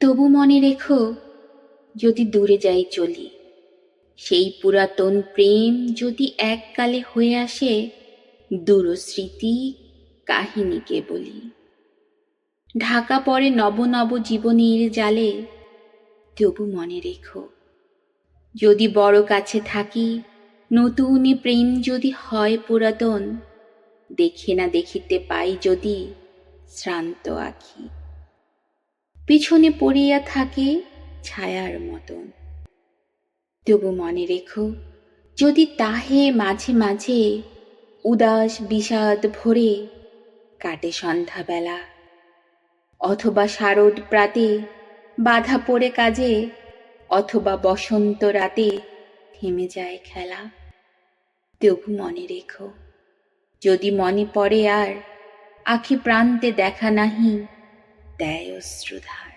তবু মনে রেখো, যদি দূরে যাই চলি। সেই পুরাতন প্রেম যদি এককালে হয়ে আসে, দূরস্মৃতি কাহিনীকে বলি। ঢাকা পড়ে নব নব জীবনের জালে, তবু মনে রেখো, যদি বড় কাছে থাকি, নতুন প্রেম যদি হয় পুরাতন, দেখে না দেখিতে পাই যদি শ্রান্ত আখি। পিছনে পড়িয়া থাকে ছায়ার মতন। তবু মনে রেখো, যদি তাহে মাঝে মাঝে উদাস বিষাদ ভরে কাটে সন্ধ্যাবেলা, অথবা শারদ প্রাতে বাধা পড়ে কাজে, অথবা বসন্ত রাতে থেমে যায় খেলা। তবু মনে রেখো, যদি মনে পড়ে আর আখি প্রান্তে দেখা নাহি দেয় অশ্রুধার